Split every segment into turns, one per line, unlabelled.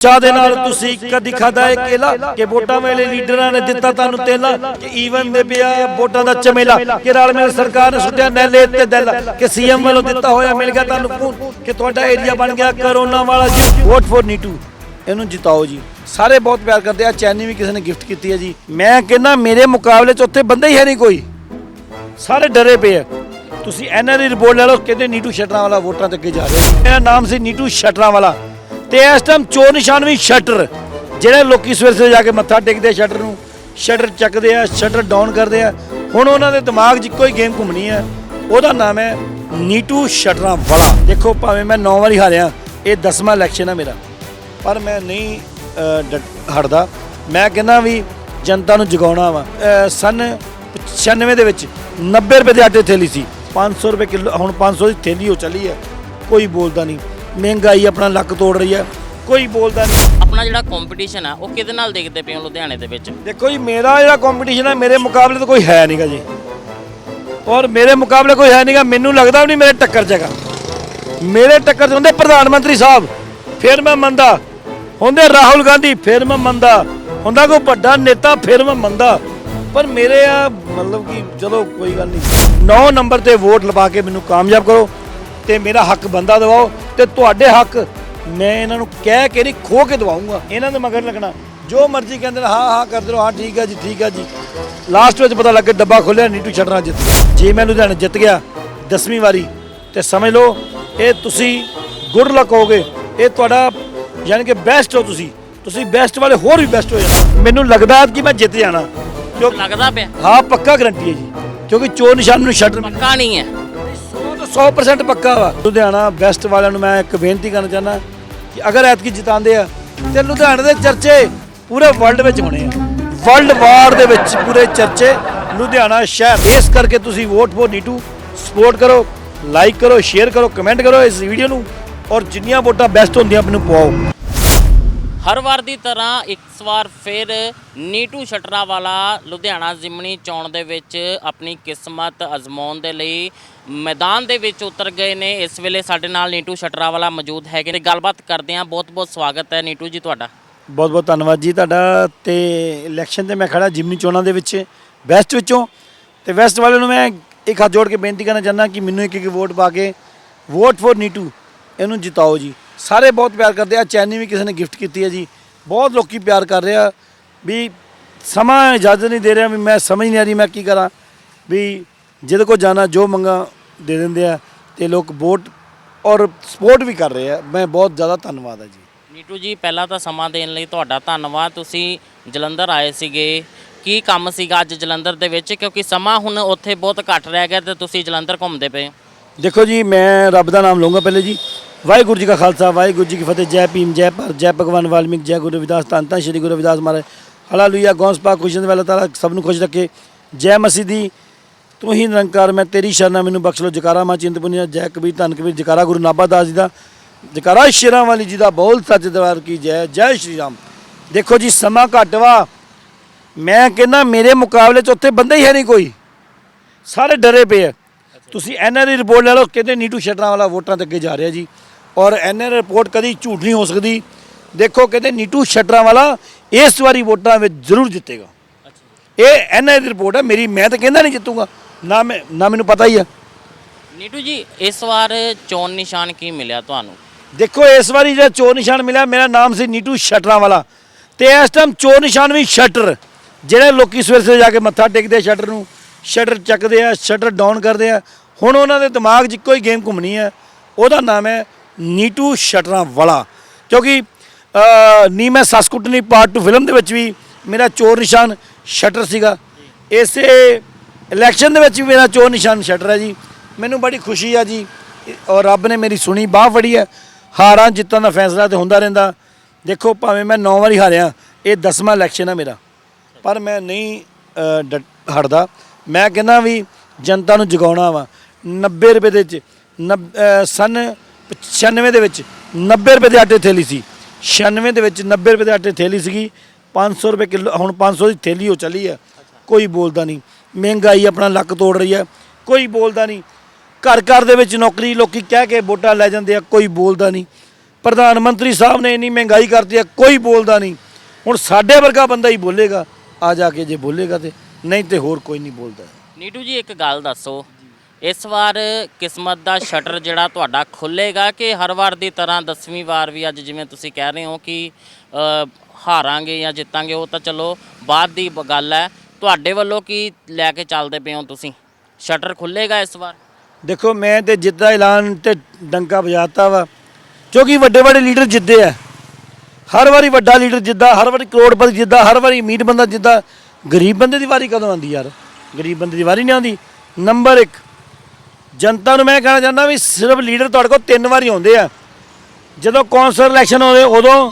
ਚਾਹ ਦੇ ਨਾਲ ਤੁਸੀਂ ਕਦੀ ਖਾਦਾ ਹੈ ਕੇਲਾ? ਕਿ ਵੋਟਾਂ ਵੇਲੇ ਲੀਡਰਾਂ ਨੇ ਦਿੱਤਾ ਤੁਹਾਨੂੰ ਤੇਲਾ? ਕਿ ਈਵਨ ਦੇ ਪਿਆ ਵੋਟਾਂ ਦਾ ਚਮੇਲਾ? ਕਿ ਰਲ ਮਿਲ ਸਰਕਾਰ ਨੇ ਸੁੱਟਿਆ ਨੈਲੇ ਤੇ ਦਿਲ? ਕਿ ਸੀਐਮ ਵੱਲੋਂ ਦਿੱਤਾ ਹੋਇਆ ਮਿਲ ਗਿਆ ਤੁਹਾਨੂੰ ਫੋਨ ਕਿ ਤੁਹਾਡਾ ਏਰੀਆ ਬਣ ਗਿਆ ਕਰੋਨਾ ਵਾਲਾ ਜੀ? ਵੋਟ ਫॉर ਨੀਟੂ ਇਹਨੂੰ ਜਿਤਾਓ ਜੀ। ਸਾਰੇ ਬਹੁਤ ਪਿਆਰ ਕਰਦੇ ਆ। ਚੈਨੀ ਵੀ ਕਿਸੇ ਨੇ ਗਿਫਟ ਕੀਤੀ ਹੈ ਜੀ। ਮੈਂ ਕਹਿੰਦਾ, ਮੇਰੇ ਮੁਕਾਬਲੇ 'ਚ ਉੱਥੇ ਬੰਦਾ ਹੀ ਹੈ ਨਹੀਂ ਕੋਈ। ਸਾਰੇ ਡਰੇ ਪਏ ਆ। ਤੁਸੀਂ ਇਹਨਾਂ ਦੀ ਰਿਪੋਰਟ ਲੈ ਲਓ, ਕਹਿੰਦੇ ਨੀਟੂ ਸ਼ਟਰਾਂ ਵਾਲਾ ਵੋਟਾਂ ਤੇ ਅੱਗੇ ਜਾ ਰਿਹਾ। ਮੇਰਾ ਨਾਮ ਸੀ ਨੀਟੂ ਸ਼ਟਰਾਂ ਵਾਲਾ ਤੇ ਇਸ ਟਾਈਮ ਚੋਰ ਨਿਸ਼ਾਨ ਵੀ ਸ਼ਟਰ ਜਿਹੜੇ ਲੋਕੀ ਸਵੇਰ ਸਵੇਰ ਜਾ ਕੇ ਮੱਥਾ ਟੇਕਦੇ ਆ ਸ਼ਟਰ ਨੂੰ ਸ਼ਟਰ ਚੱਕਦੇ ਆ ਸ਼ਟਰ ਡਾਊਨ ਕਰਦੇ ਆ। ਹੁਣ ਉਹਨਾਂ ਦੇ ਦਿਮਾਗ 'ਚ ਇੱਕੋ ਹੀ ਗੇਮ ਘੁੰਮਣੀ ਹੈ ਉਹਦਾ ਨਾਮ ਹੈ ਨੀਟੂ ਸ਼ਟਰਾਂ ਵਾਲਾ ਦੇਖੋ ਭਾਵੇਂ ਮੈਂ 9 ਵਾਰੀ ਹਾਰਿਆ ਇਹ 10ਵਾਂ ਇਲੈਕਸ਼ਨ ਹੈ ਮੇਰਾ। ਪਰ ਮੈਂ ਨਹੀਂ ਡ- ਹਟਦਾ। ਮੈਂ ਕਹਿੰਦਾ ਵੀ ਜਨਤਾ ਨੂੰ ਜਗਾਉਣਾ ਵਾ। ਅ, ਸਨ 96 ਦੇ ਵਿੱਚ 90 ਰੁਪਏ ਦੇ ਆਟੇ ਥੈਲੀ ਸੀ। 500 ਰੁਪਏ ਕਿਲੋ ਹੁਣ 500 ਦੀ ਥੈਲੀ ਹੋ ਚੱਲੀ ਹੈ ਕੋਈ ਬੋਲਦਾ ਨਹੀਂ। ਮਹਿੰਗਾਈ ਆਪਣਾ ਲੱਕ ਤੋੜ ਰਹੀ ਹੈ। ਕੋਈ ਬੋਲਦਾ ਨਹੀਂ।
ਆਪਣਾ ਜਿਹੜਾ ਕੰਪੀਟੀਸ਼ਨ ਆ ਉਹ ਕਿਹਦੇ ਨਾਲ ਦੇਖਦੇ ਪਏ ਹੋ ਲੁਧਿਆਣੇ ਦੇ ਵਿੱਚ?
ਦੇਖੋ ਜੀ ਮੇਰਾ ਜਿਹੜਾ ਕੰਪੀਟੀਸ਼ਨ ਹੈ ਮੇਰੇ ਮੁਕਾਬਲੇ ਤਾਂ ਕੋਈ ਹੈ ਨਹੀਂਗਾ ਜੀ। ਔਰ ਮੇਰੇ ਮੁਕਾਬਲੇ ਕੋਈ ਹੈ ਨਹੀਂਗਾ ਮੈਨੂੰ ਲੱਗਦਾ ਵੀ ਨਹੀਂ ਮੇਰੇ ਟੱਕਰ 'ਚ ਹੈਗਾ। ਮੇਰੇ ਟੱਕਰ 'ਚ ਹੁੰਦੇ ਪ੍ਰਧਾਨ ਮੰਤਰੀ ਸਾਹਿਬ ਫਿਰ ਮੈਂ ਮੰਨਦਾ। ਹੁੰਦੇ ਰਾਹੁਲ ਗਾਂਧੀ ਫਿਰ ਮੈਂ ਮੰਨਦਾ। ਹੁੰਦਾ ਕੋਈ ਵੱਡਾ ਨੇਤਾ ਫਿਰ ਮੈਂ ਮੰਨਦਾ। ਪਰ ਮੇਰੇ ਆ ਮਤਲਬ ਕਿ ਚਲੋ ਕੋਈ ਗੱਲ ਨਹੀਂ। 9 ਨੰਬਰ ਤੇ ਵੋਟ ਲਵਾ ਕੇ ਮੈਨੂੰ ਕਾਮਯਾਬ ਕਰੋ। ਤੇ ਮੇਰਾ ਹੱਕ ਬੰਦਾ ਦਿਵਾਓ ਤੇ ਤੁਹਾਡੇ ਹੱਕ ਮੈਂ ਇਹਨਾਂ ਨੂੰ ਕਹਿ ਕੇ ਨਹੀਂ ਖੋ ਕੇ ਦਵਾਉਂਗਾ। ਇਹਨਾਂ ਦੇ ਮਗਰ ਲੱਗਣਾ। ਜੋ ਮਰਜ਼ੀ ਕਹਿੰਦੇ ਨੇ ਹਾਂ ਹਾਂ ਕਰਦੇ ਰਹੋ ਹਾਂ ਠੀਕ ਹੈ ਜੀ ਠੀਕ ਹੈ ਜੀ। ਲਾਸਟ ਵਿੱਚ ਪਤਾ ਲੱਗੇ ਡੱਬਾ ਖੋਲਿਆ ਨੀਟੂ ਛੱਡਣਾ ਜਿੱਤ ਗਿਆ। ਜੇ ਮੈਂ ਲੁਧਿਆਣਾ ਜਿੱਤ ਗਿਆ 10ਵੀਂ ਵਾਰੀ ਤੇ ਸਮਝ ਲਓ ਇਹ ਤੁਸੀਂ ਗੁੱਡ ਲੱਕ ਹੋਗੇ। ਇਹ ਤੁਹਾਡਾ ਯਾਨੀ ਕਿ ਬੈਸਟ ਹੋ ਤੁਸੀਂ। ਤੁਸੀਂ ਬੈਸਟ ਵਾਲੇ ਹੋਰ ਵੀ ਬੈਸਟ ਹੋ ਜਾਣਾ ਮੈਨੂੰ ਲੱਗਦਾ ਕਿ ਮੈਂ ਜਿੱਤ ਜਾਣਾ। ਕਿਉਂਕਿ
ਲੱਗਦਾ ਪਿਆ।
ਹਾਂ ਪੱਕਾ ਗਰੰਟੀ ਹੈ ਜੀ। ਕਿਉਂਕਿ ਚੋਰ ਨਿਸ਼ਾਨ ਨੂੰ ਛੱਡ
ਪੱਕਾ ਨਹੀਂ ਹੈ।
100% ਪੱਕਾ ਵਾ। ਲੁਧਿਆਣਾ ਬੈਸਟ ਵਾਲਿਆਂ ਨੂੰ ਮੈਂ ਇੱਕ ਬੇਨਤੀ ਕਰਨਾ ਚਾਹੁੰਦਾ ਕਿ ਅਗਰ ਐਤਕੀ ਜਿਤਾਉਂਦੇ ਆ, ਤੇ ਲੁਧਿਆਣੇ ਦੇ ਚਰਚੇ ਪੂਰੇ ਵਰਲਡ ਵਿੱਚ ਹੋਣੇ ਆ। ਵਰਲਡ ਵਾਰ ਦੇ ਵਿੱਚ ਪੂਰੇ ਚਰਚੇ ਲੁਧਿਆਣਾ ਸ਼ਹਿਰ ਇਸ ਕਰਕੇ ਤੁਸੀਂ ਵੋਟ ਫੋਰ ਨੀਟੂ ਸਪੋਰਟ ਕਰੋ ਲਾਈਕ ਕਰੋ ਸ਼ੇਅਰ ਕਰੋ ਕਮੈਂਟ ਕਰੋ ਇਸ ਵੀਡੀਓ ਨੂੰ, ਔਰ ਜਿੰਨੀਆਂ ਵੋਟਾਂ ਬੈਸਟ ਹੁੰਦੀਆਂ, ਮੈਨੂੰ ਪਵਾਓ।
ਹਰ ਵਾਰ ਦੀ ਤਰ੍ਹਾਂ ਇੱਕ ਵਾਰ ਫਿਰ ਨੀਟੂ ਸ਼ਟਰਾ ਵਾਲਾ ਲੁਧਿਆਣਾ ਜ਼ਿਮਨੀ ਚੋਣ ਦੇ ਵਿੱਚ ਆਪਣੀ ਕਿਸਮਤ ਅਜ਼ਮਾਉਣ ਦੇ ਲਈ ਮੈਦਾਨ ਦੇ ਵਿੱਚ ਉਤਰ ਗਏ ਨੇ। ਇਸ ਵੇਲੇ ਸਾਡੇ ਨਾਲ ਨੀਟੂ ਸ਼ਟਰਾ ਵਾਲਾ ਮੌਜੂਦ ਹੈਗੇ ਨੇ। ਗੱਲਬਾਤ ਕਰਦੇ ਹਾਂ। ਬਹੁਤ ਬਹੁਤ ਸਵਾਗਤ ਹੈ ਨੀਟੂ ਜੀ ਤੁਹਾਡਾ।
ਬਹੁਤ ਬਹੁਤ ਧੰਨਵਾਦ ਜੀ ਤੁਹਾਡਾ ਤੇ ਇਲੈਕਸ਼ਨ ਤੇ ਮੈਂ ਖੜਾ ਜਿਮਨੀ ਚੋਣਾਂ ਦੇ ਵਿੱਚ, ਵੈਸਟ ਵਿੱਚੋਂ। ਤੇ ਵੈਸਟ ਵਾਲਿਆਂ ਨੂੰ ਮੈਂ ਇੱਕ ਹੱਥ ਜੋੜ ਕੇ ਬੇਨਤੀ ਕਰਨਾ ਚਾਹੁੰਦਾ ਕਿ ਮੈਨੂੰ ਇੱਕ ਇੱਕ ਵੋਟ ਪਾ ਕੇ, ਵੋਟ ਫॉर ਨੀਟੂ, ਇਹਨੂੰ ਜਿਤਾਓ ਜੀ। ਸਾਰੇ ਬਹੁਤ ਪਿਆਰ ਕਰਦੇ ਆ। ਚੈਨੀ ਵੀ ਕਿਸੇ ਨੇ ਗਿਫਟ ਕੀਤੀ ਹੈ ਜੀ। ਬਹੁਤ ਲੋਕੀ ਪਿਆਰ ਕਰ ਰਿਹਾ ਵੀ ਸਮਾਂ ਇਜਾਜ਼ਤ ਨਹੀਂ ਦੇ ਰਿਹਾ ਵੀ ਮੈਂ ਸਮਝ ਨਹੀਂ ਆ ਰਹੀ ਮੈਂ ਕੀ ਕਰਾਂ। ਵੀ ਜਿਹਦੇ ਕੋ ਜਾਣਾ ਜੋ ਮੰਗਾ ਦੇ ਦਿੰਦੇ ਆ ਤੇ ਲੋਕ ਵੋਟ ਔਰ ਸਪੋਰਟ ਵੀ ਕਰ ਰਹੇ ਆ। ਮੈਂ ਬਹੁਤ ਜ਼ਿਆਦਾ ਧੰਨਵਾਦ ਹੈ ਜੀ।
ਨੀਟੂ ਜੀ ਪਹਿਲਾਂ ਤਾਂ ਸਮਾਂ ਦੇਣ ਲਈ ਤੁਹਾਡਾ ਧੰਨਵਾਦ। ਤੁਸੀਂ ਜਲੰਧਰ ਆਏ ਸੀਗੇ। ਕੀ ਕੰਮ ਸੀਗਾ ਅੱਜ ਜਲੰਧਰ ਦੇ ਵਿੱਚ? ਕਿਉਂਕਿ ਸਮਾਂ ਹੁਣ ਉੱਥੇ ਬਹੁਤ ਘੱਟ ਰਹਿ ਗਿਆ ਤੇ ਤੁਸੀਂ ਜਲੰਧਰ ਘੁੰਮਦੇ ਪਏ ਹੋ।
ਦੇਖੋ ਜੀ ਮੈਂ ਰੱਬ ਦਾ ਨਾਮ ਲਵਾਂਗਾ ਪਹਿਲੇ ਜੀ। ਵਾਹਿਗੁਰੂ ਜੀ ਕਾ ਖਾਲਸਾ, ਵਾਹਿਗੁਰੂ ਜੀ ਕੀ ਫਤਿਹ। ਜੈ ਭੀਮ, ਜੈ ਭਾਰਤ, ਜੈ ਭਗਵਾਨ ਵਾਲਮੀਕ, ਜੈ ਗੁਰੂ ਰਵਿਦਾਸ ਧੰਨ ਧੰਨ ਸ਼੍ਰੀ ਗੁਰੂ ਰਵਿਦਾਸ ਮਹਾਰਾਜ। ਹਾਲੇਲੂਇਆ, ਗੌਂਸ ਪਾਕ ਖੁਸ਼ੀਆਂ ਵਾਲਾ ਤਾਲਾ ਸਭ ਨੂੰ ਖੁਸ਼ ਰੱਖੇ। ਜੈ ਮਸੀਦੀ ਤੂੰ ਹੀ ਨਿਰੰਕਾਰ, ਮੈਂ ਤੇਰੀ ਸ਼ਰਨਾ ਮੈਨੂੰ ਬਖਸ਼ ਲੋ ਜਕਾਰਾ ਮਾ ਚਿੰਤਪੁਰਨੀ ਜੈ ਕਬੀਰ ਧੰਨ ਕਬੀਰ, ਜਕਾਰਾ ਗੁਰੂ ਨਾਭਾ ਦਾਸ ਜੀ ਦਾ, ਜਕਾਰਾ ਸ਼ੇਰਾਂ ਵਾਲੀ ਜੀ ਦਾ ਬੋਲ ਸੱਚ ਦਰਬਾਰ ਕੀ ਜੈ ਜੈ ਸ਼੍ਰੀ ਰਾਮ। ਦੇਖੋ ਜੀ, ਸਮਾਂ ਘੱਟ ਵਾ। ਮੈਂ ਕਹਿੰਦਾ, ਮੇਰੇ ਮੁਕਾਬਲੇ 'ਚ ਉੱਥੇ ਬੰਦਾ ਹੀ ਹੈ ਨਹੀਂ ਕੋਈ। ਸਾਰੇ ਡਰੇ ਪਏ ਆ। ਤੁਸੀਂ ਇਹਨਾਂ ਦੀ ਰਿਪੋਰਟ ਲੈ ਲਓ, ਕਹਿੰਦੇ ਨੀਟੂ ਸ਼ਟਰਾਂ ਵਾਲਾ ਵੋਟਾਂ ਤੇ ਅੱਗੇ ਜਾ ਰਿਹਾ ਜੀ। ਔਰ ਇਹਨਾਂ ਦੀ ਰਿਪੋਰਟ ਕਦੀ ਝੂਠ ਨਹੀਂ ਹੋ ਸਕਦੀ। ਦੇਖੋ ਕਹਿੰਦੇ ਨੀਟੂ ਸ਼ਟਰਾਂ ਵਾਲਾ ਇਸ ਵਾਰੀ ਵੋਟਾਂ ਵਿੱਚ ਜ਼ਰੂਰ ਜਿੱਤੇਗਾ। ਇਹ ਇਹਨਾਂ ਦੀ ਰਿਪੋਰਟ ਹੈ ਮੇਰੀ ਮੈਂ ਤਾਂ ਕਹਿੰਦਾ ਨਹੀਂ ਜਿੱਤੂਗਾ। ਨਾ ਮੈਂ ਨਾ ਮੈਨੂੰ ਪਤਾ ਹੀ ਆ
ਨੀਟੂ ਜੀ ਇਸ ਵਾਰ ਚੋਣ ਨਿਸ਼ਾਨ ਕੀ ਮਿਲਿਆ ਤੁਹਾਨੂੰ?
ਦੇਖੋ ਇਸ ਵਾਰੀ ਜਿਹੜਾ ਚੋਰ ਨਿਸ਼ਾਨ ਮਿਲਿਆ ਮੇਰਾ ਨਾਮ ਸੀ ਨੀਟੂ ਸ਼ਟਰਾਂ ਵਾਲਾ। ਤੇ ਇਸ ਟਾਈਮ ਚੋਰ ਨਿਸ਼ਾਨ ਵੀ ਸ਼ਟਰ। ਜਿਹੜੇ ਲੋਕੀ ਸਵੇਰ ਸਵੇਰ ਜਾ ਕੇ ਮੱਥਾ ਟੇਕਦੇ ਆ ਸ਼ਟਰ ਨੂੰ ਸ਼ਟਰ ਚੱਕਦੇ ਆ ਸ਼ਟਰ ਡਾਊਨ ਕਰਦੇ ਆ। ਹੁਣ ਉਹਨਾਂ ਦੇ ਦਿਮਾਗ 'ਚ ਇੱਕੋ ਹੀ ਗੇਮ ਘੁੰਮਣੀ ਹੈ। ਉਹਦਾ ਨਾਮ ਹੈ ਨੀਟੂ ਸ਼ਟਰਾਂ ਵਾਲਾ ਕਿਉਂਕਿ ਨੀ ਮੈਂ ਸਸਕੁੱਟਨੀ ਪਾਰਟ 2 ਫਿਲਮ ਦੇ ਵਿੱਚ ਵੀ ਮੇਰਾ ਚੋਰ ਨਿਸ਼ਾਨ ਸ਼ਟਰ ਸੀਗਾ। ਇਸੇ ਇਲੈਕਸ਼ਨ ਦੇ ਵਿੱਚ ਵੀ ਮੇਰਾ ਚੋਰ ਨਿਸ਼ਾਨ ਸ਼ਟਰ ਹੈ ਜੀ। ਮੈਨੂੰ ਬੜੀ ਖੁਸ਼ੀ ਆ ਜੀ। ਔਰ ਰੱਬ ਨੇ ਮੇਰੀ ਸੁਣੀ ਬਾਹ ਫੜੀ ਹੈ। ਹਾਰਾਂ ਜਿੱਤਾਂ ਦਾ ਫੈਸਲਾ ਤੇ ਹੁੰਦਾ ਰਹਿੰਦਾ। ਦੇਖੋ ਭਾਵੇਂ ਮੈਂ 9 ਵਾਰੀ ਹਾਰਿਆ ਇਹ 10ਵਾਂ ਇਲੈਕਸ਼ਨ ਹੈ ਮੇਰਾ। ਪਰ ਮੈਂ ਨਹੀਂ ਅ, ਹਟਦਾ। ਮੈਂ ਕਹਿੰਦਾ ਵੀ ਜਨਤਾ ਨੂੰ ਜਗਾਉਣਾ ਵਾ। 90 ਰੁਪਏ ਦੇ 'ਚ ਨੱਬ- ਸਨ 96 ਦੇ ਵਿੱਚ 90 ਰੁਪਏ ਦੇ ਆਟੇ ਥੈਲੀ ਸੀ। 96 ਦੇ ਵਿੱਚ 90 ਰੁਪਏ ਦੇ ਆਟੇ ਥੈਲੀ ਸੀਗੀ। 500 ਰੁਪਏ ਕਿਲੋ, ਹੁਣ 500 ਦੀ ਥੈਲੀ ਹੋ ਚਲੀ ਹੈ ਕੋਈ ਬੋਲਦਾ ਨਹੀਂ। ਮਹਿੰਗਾਈ ਆਪਣਾ ਲੱਕ ਤੋੜ ਰਹੀ ਹੈ ਕੋਈ ਬੋਲਦਾ ਨਹੀਂ। ਘਰ ਘਰ ਦੇ ਵਿੱਚ ਨੌਕਰੀ, ਲੋਕੀ ਕਹਿ ਕੇ ਵੋਟਾਂ ਲੈ ਜਾਂਦੇ ਆ। ਕੋਈ ਬੋਲਦਾ ਨਹੀਂ। ਪ੍ਰਧਾਨ ਮੰਤਰੀ ਸਾਹਿਬ ਨੇ ਇੰਨੀ ਮਹਿੰਗਾਈ ਕਰਤੀ ਹੈ ਕੋਈ ਬੋਲਦਾ ਨਹੀਂ। ਹੁਣ ਸਾਡੇ ਵਰਗਾ ਬੰਦਾ ਹੀ ਬੋਲੇਗਾ। ਆ ਜਾ ਕੇ ਜੇ ਬੋਲੇਗਾ ਤੇ। ਨਹੀਂ ਤੇ ਹੋਰ ਕੋਈ ਨਹੀਂ ਬੋਲਦਾ।
ਨੀਟੂ ਜੀ, ਇੱਕ ਗੱਲ ਦੱਸੋ। ਇਸ ਵਾਰ ਕਿਸਮਤ ਦਾ ਸ਼ਟਰ ਜਿਹੜਾ ਤੁਹਾਡਾ ਖੁੱਲੇਗਾ ਕਿ ਹਰ ਵਾਰ ਦੀ ਤਰ੍ਹਾਂ 10ਵੀਂ ਵਾਰ ਵੀ ਅੱਜ ਜਿਵੇਂ ਤੁਸੀਂ ਕਹਿ ਰਹੇ ਹੋ ਕਿ ਹਾਰਾਂਗੇ ਜਾਂ ਜਿੱਤਾਂਗੇ, ਉਹ ਤਾਂ ਚਲੋ ਬਾਅਦ ਦੀ ਗੱਲ ਹੈ। ਤੁਹਾਡੇ ਵੱਲੋਂ ਕੀ ਲੈ ਕੇ ਚੱਲਦੇ ਪਏ ਹੋ ਤੁਸੀਂ? ਸ਼ਟਰ ਖੁੱਲੇਗਾ ਇਸ ਵਾਰ?
ਦੇਖੋ, ਮੈਂ ਤੇ ਜਿੱਤ ਦਾ ਐਲਾਨ ਤੇ ਡੰਕਾ ਵਜਾਤਾ ਵਾ, ਕਿਉਂਕਿ ਵੱਡੇ ਵੱਡੇ ਲੀਡਰ ਜਿੱਦੇ ਆ। ਹਰ ਵਾਰੀ ਵੱਡਾ ਲੀਡਰ ਜਿੱਦਾ ਹਰ ਵਾਰੀ ਕਰੋੜਪਤੀ ਜਿੱਦਾ ਹਰ ਵਾਰੀ ਅਮੀਰ ਬੰਦਾ ਜਿੱਦਾ ਗਰੀਬ ਬੰਦੇ ਦੀ ਵਾਰੀ ਕਦੋਂ ਆਉਂਦੀ ਯਾਰ? ਗਰੀਬ ਬੰਦੇ ਦੀ ਵਾਰੀ ਨਹੀਂ ਆਉਂਦੀ। ਨੰਬਰ 1 ਜਨਤਾ ਨੂੰ ਮੈਂ ਕਹਿਣਾ ਚਾਹੁੰਦਾ ਵੀ ਸਿਰਫ ਲੀਡਰ ਤੁਹਾਡੇ ਕੋਲ ਤਿੰਨ ਵਾਰੀ ਆਉਂਦੇ ਆ। ਜਦੋਂ ਕੌਂਸਲਰ ਇਲੈਕਸ਼ਨ ਆਉਂਦੇ, ਉਦੋਂ,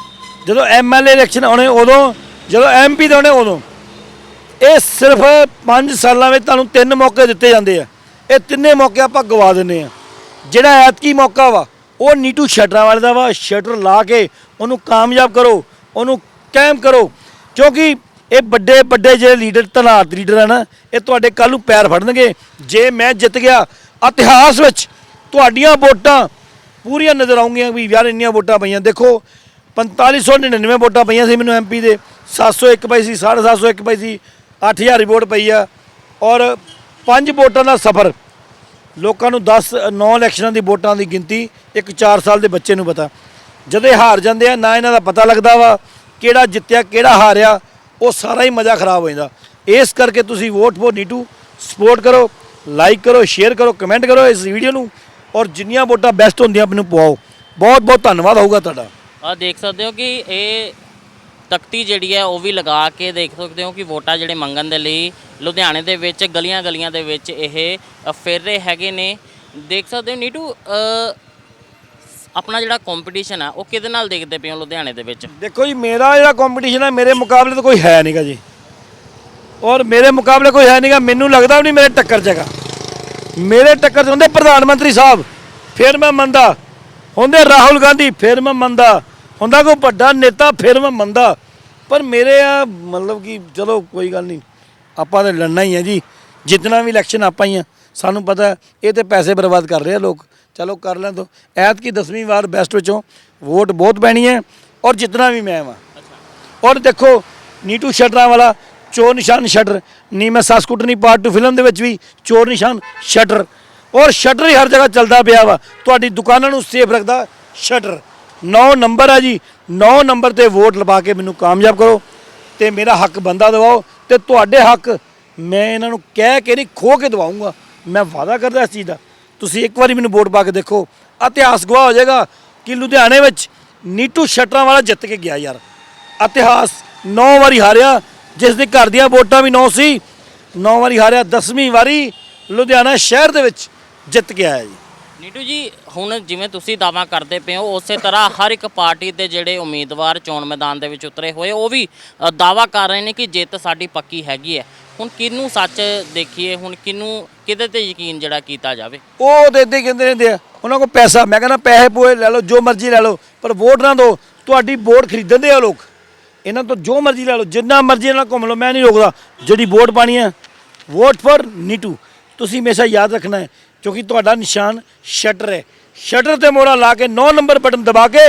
ਜਦੋਂ ਐਮਐਲਏ ਇਲੈਕਸ਼ਨ ਆਉਣੇ, ਉਦੋਂ, ਜਦੋਂ ਐਮਪੀ ਦੇ ਆਉਣੇ, ਉਦੋਂ। ਇਹ ਸਿਰਫ 5 ਸਾਲਾਂ ਵਿੱਚ ਤੁਹਾਨੂੰ ਤਿੰਨ ਮੌਕੇ ਦਿੱਤੇ ਜਾਂਦੇ ਆ। ਇਹ ਤਿੰਨੇ ਮੌਕੇ ਆਪਾਂ ਗਵਾ ਦਿੰਦੇ ਆ। ਜਿਹੜਾ ਐਤਕੀ ਮੌਕਾ ਵਾ, ਉਹ ਨੀਟੂ ਸ਼ਟਰਾਂ ਵਾਲੇ ਦਾ ਵਾ। ਸ਼ਟਰ ਲਾ ਕੇ ਉਹਨੂੰ ਕਾਮਯਾਬ ਕਰੋ, ਉਹਨੂੰ ਕਾਇਮ ਕਰੋ। ਕਿਉਂਕਿ ਇਹ ਵੱਡੇ ਵੱਡੇ ਜਿਹੜੇ ਲੀਡਰ, ਤਨਾਤ ਲੀਡਰ ਆ ਨਾ, ਇਹ ਤੁਹਾਡੇ ਕੱਲ ਨੂੰ ਪੈਰ ਫੜਨਗੇ। ਜੇ ਮੈਂ ਜਿੱਤ ਗਿਆ ਇਤਿਹਾਸ ਵਿੱਚ ਤੁਹਾਡੀਆਂ ਵੋਟਾਂ ਪੂਰੀਆਂ ਨਜ਼ਰ ਆਉਂਗੀਆਂ ਵੀ ਯਾਰ ਇੰਨੀਆਂ ਵੋਟਾਂ ਪਈਆਂ। ਦੇਖੋ 4599 ਵੋਟਾਂ ਪਈਆਂ ਸੀ ਮੈਨੂੰ ਐਮਪੀ ਦੇ। 701 ਪਈ ਸੀ 750 ਪਈ ਸੀ 8000 ਵੋਟ ਪਈ ਆ। ਔਰ ਪੰਜ ਵੋਟਾਂ ਦਾ ਸਫ਼ਰ। ਲੋਕਾਂ ਨੂੰ 10 9 ਇਲੈਕਸ਼ਨਾਂ ਦੀ ਵੋਟਾਂ ਦੀ ਗਿਣਤੀ ਇੱਕ 4 ਸਾਲ ਦੇ ਬੱਚੇ ਨੂੰ ਪਤਾ। ਜਦੋਂ ਹਾਰ ਜਾਂਦੇ ਆ, ਨਾ ਇਹਨਾਂ ਦਾ ਪਤਾ ਲੱਗਦਾ ਵਾ ਕਿਹੜਾ ਜਿੱਤਿਆ, ਕਿਹੜਾ ਹਾਰਿਆ, ਉਹ ਸਾਰਾ ਹੀ ਮਜ਼ਾ ਖਰਾਬ ਹੋ ਜਾਂਦਾ। ਇਸ ਕਰਕੇ ਤੁਸੀਂ ਵੋਟ ਫੋਰ ਨੀਟੂ, ਸਪੋਰਟ ਕਰੋ। ਲਾਈਕ ਕਰੋ ਸ਼ੇਅਰ ਕਰੋ ਕਮੈਂਟ ਕਰੋ ਇਸ ਵੀਡੀਓ ਨੂੰ ਔਰ ਜਿੰਨੀਆਂ ਵੋਟਾਂ ਬੈਸਟ ਹੁੰਦੀਆਂ ਮੈਨੂੰ ਪਵਾਓ। ਬਹੁਤ ਬਹੁਤ ਧੰਨਵਾਦ ਹੋਊਗਾ ਤੁਹਾਡਾ।
ਆ ਦੇਖ ਸਕਦੇ ਹੋ ਕਿ ਇਹ ਤਖਤੀ ਜਿਹੜੀ ਹੈ ਉਹ ਵੀ ਲਗਾ ਕੇ ਦੇਖ ਸਕਦੇ ਹੋ ਕਿ ਵੋਟਾਂ ਜਿਹੜੇ ਮੰਗਣ ਦੇ ਲਈ ਲੁਧਿਆਣੇ ਦੇ ਵਿੱਚ ਗਲੀਆਂ ਗਲੀਆਂ ਦੇ ਵਿੱਚ ਇਹ ਫਿਰ ਰਹੇ ਹੈਗੇ ਨੇ। ਦੇਖ ਸਕਦੇ ਹੋ ਨੀਟੂ ਆਪਣਾ ਜਿਹੜਾ ਕੰਪੀਟੀਸ਼ਨ ਆ ਉਹ ਕਿਹਦੇ ਨਾਲ ਦੇਖਦੇ ਪਏ ਹੋ ਲੁਧਿਆਣੇ ਦੇ ਵਿੱਚ?
ਦੇਖੋ ਜੀ ਮੇਰਾ ਜਿਹੜਾ ਕੰਪੀਟੀਸ਼ਨ ਹੈ ਮੇਰੇ ਮੁਕਾਬਲੇ ਤਾਂ ਕੋਈ ਹੈ ਨਹੀਂਗਾ ਜੀ। ਔਰ ਮੇਰੇ ਮੁਕਾਬਲੇ ਕੋਈ ਹੈ ਨਹੀਂਗਾ ਮੈਨੂੰ ਲੱਗਦਾ ਨਹੀਂ ਮੇਰੇ ਟੱਕਰ ਹੈਗਾ। ਮੇਰੇ ਟੱਕਰ 'ਚ ਹੁੰਦੇ ਪ੍ਰਧਾਨ ਮੰਤਰੀ ਸਾਹਿਬ ਫਿਰ ਮੈਂ ਮੰਨਦਾ। ਹੁੰਦੇ ਰਾਹੁਲ ਗਾਂਧੀ ਫਿਰ ਮੈਂ ਮੰਨਦਾ। ਹੁੰਦਾ ਕੋਈ ਵੱਡਾ ਨੇਤਾ ਫਿਰ ਮੈਂ ਮੰਨਦਾ। ਪਰ ਮੇਰੇ ਆ ਮਤਲਬ ਕਿ ਚਲੋ ਕੋਈ ਗੱਲ ਨਹੀਂ ਆਪਾਂ ਤਾਂ ਲੜਨਾ ਹੀ ਹੈ ਜੀ। ਜਿੰਨਾ ਵੀ ਇਲੈਕਸ਼ਨ ਆਪਾਂ ਹੀ ਆ ਸਾਨੂੰ ਪਤਾ ਇਹ ਤੇ ਪੈਸੇ ਬਰਬਾਦ ਕਰ ਰਹੇ ਆ ਲੋਕ। ਚਲੋ ਕਰ ਲੈਣ ਦੋ। ਐਤ ਕੀ 10ਵੀਂ ਵਾਰ ਬੈਸਟ ਵਿੱਚੋਂ ਵੋਟ ਬਹੁਤ ਪੈਣੀ ਹੈ ਔਰ ਜਿਤਨਾ ਵੀ ਮੈਂ ਵਾਂ। ਔਰ ਦੇਖੋ ਨੀਟੂ ਸ਼ਟਰਾਂ ਵਾਲਾ ਚੋਰ ਨਿਸ਼ਾਨ ਸ਼ਟਰ। ਨੀ ਮੈਂ ਸੱਸ ਕੁੱਟਣੀ ਪਾਰਟ 2 ਫਿਲਮ ਦੇ ਵਿੱਚ ਵੀ ਚੋਰ ਨਿਸ਼ਾਨ ਸ਼ਟਰ। ਔਰ ਸ਼ਟਰ ਹੀ ਹਰ ਜਗ੍ਹਾ ਚੱਲਦਾ ਪਿਆ ਵਾ। ਤੁਹਾਡੀ ਦੁਕਾਨਾਂ ਨੂੰ ਸੇਫ ਰੱਖਦਾ ਸ਼ਟਰ। 9 ਨੰਬਰ ਆ ਜੀ। 9 ਨੰਬਰ ਤੇ ਵੋਟ ਲਵਾ ਕੇ ਮੈਨੂੰ ਕਾਮਯਾਬ ਕਰੋ ਤੇ ਮੇਰਾ ਹੱਕ ਬੰਦਾ ਦਿਵਾਓ ਤੇ ਤੁਹਾਡੇ ਹੱਕ ਮੈਂ ਇਹਨਾਂ ਨੂੰ ਕਹਿ ਕੇ ਨਹੀਂ ਖੋ ਕੇ ਦਵਾਉਂਗਾ। ਮੈਂ ਵਾਅਦਾ ਕਰਦਾ ਇਸ ਚੀਜ਼ ਦਾ। ਤੁਸੀਂ ਇੱਕ ਵਾਰੀ ਮੈਨੂੰ ਵੋਟ ਪਾ ਕੇ ਦੇਖੋ। ਇਤਿਹਾਸ ਗਵਾਹ ਹੋ ਜਾਏਗਾ ਕਿ ਲੁਧਿਆਣੇ ਵਿੱਚ ਨੀਟੂ ਸ਼ਟਰਾਂ ਵਾਲਾ ਜਿੱਤ ਕੇ ਗਿਆ ਯਾਰ। ਇਤਿਹਾਸ 9 ਵਾਰੀ ਹਾਰਿਆ। ਜਿਸ ਦੇ ਘਰ ਦੀਆਂ ਵੋਟਾਂ ਵੀ 9 ਸੀ 9 ਵਾਰੀ ਹਾਰਿਆ 10ਵੀਂ ਵਾਰੀ ਲੁਧਿਆਣਾ ਸ਼ਹਿਰ ਦੇ ਵਿੱਚ ਜਿੱਤ ਕੇ ਆਇਆ ਜੀ।
ਨੀਟੂ ਜੀ ਹੁਣ ਜਿਵੇਂ ਤੁਸੀਂ ਦਾਵਾ ਕਰਦੇ ਪਏ ਹੋ ਉਸੇ ਤਰ੍ਹਾਂ ਹਰ ਇੱਕ ਪਾਰਟੀ ਦੇ ਜਿਹੜੇ ਉਮੀਦਵਾਰ ਚੋਣ ਮੈਦਾਨ ਦੇ ਵਿੱਚ ਉਤਰੇ ਹੋਏ ਉਹ ਵੀ ਦਾਵਾ ਕਰ ਰਹੇ ਨੇ ਕਿ ਜਿੱਤ ਸਾਡੀ ਪੱਕੀ ਹੈਗੀ ਹੈ। ਹੁਣ ਕਿਹਨੂੰ ਸੱਚ ਦੇਖੀਏ ਹੁਣ ਕਿਹਨੂੰ ਕਿਹਦੇ ਤੇ ਯਕੀਨ ਜਿਹੜਾ ਕੀਤਾ ਜਾਵੇ?
ਉਹ ਹੀ ਕਹਿੰਦੇ ਰਹਿੰਦੇ ਆ ਉਹਨਾਂ ਕੋਲ ਪੈਸਾ ਮੈਂ ਕਹਿੰਦਾ ਪੈਸੇ ਪੂਏ ਲੈ ਲਓ ਜੋ ਮਰਜ਼ੀ ਲੈ ਲਓ ਪਰ ਵੋਟ ਨਾ ਦਿਓ ਤੁਹਾਡੀ ਵੋਟ ਖਰੀਦਦੇ ਆ ਲੋਕ। ਇਹਨਾਂ ਤੋਂ ਜੋ ਮਰਜ਼ੀ ਲੈ ਲਓ, ਜਿੰਨਾ ਮਰਜ਼ੀ ਇਹਨਾਂ ਨਾਲ ਘੁੰਮ ਲਓ, ਮੈਂ ਨਹੀਂ ਰੋਕਦਾ। ਜਿਹੜੀ ਵੋਟ ਪਾਣੀ ਹੈ, ਵੋਟ ਫॉर ਨੀਟੂ। ਤੁਸੀਂ ਹਮੇਸ਼ਾ ਯਾਦ ਰੱਖਣਾ ਹੈ, ਕਿਉਂਕਿ ਤੁਹਾਡਾ ਨਿਸ਼ਾਨ ਸ਼ਟਰ ਹੈ। ਸ਼ਟਰ ਤੇ ਮੋੜਾ ਲਾ ਕੇ 9 ਨੰਬਰ ਬਟਨ ਦਬਾ ਕੇ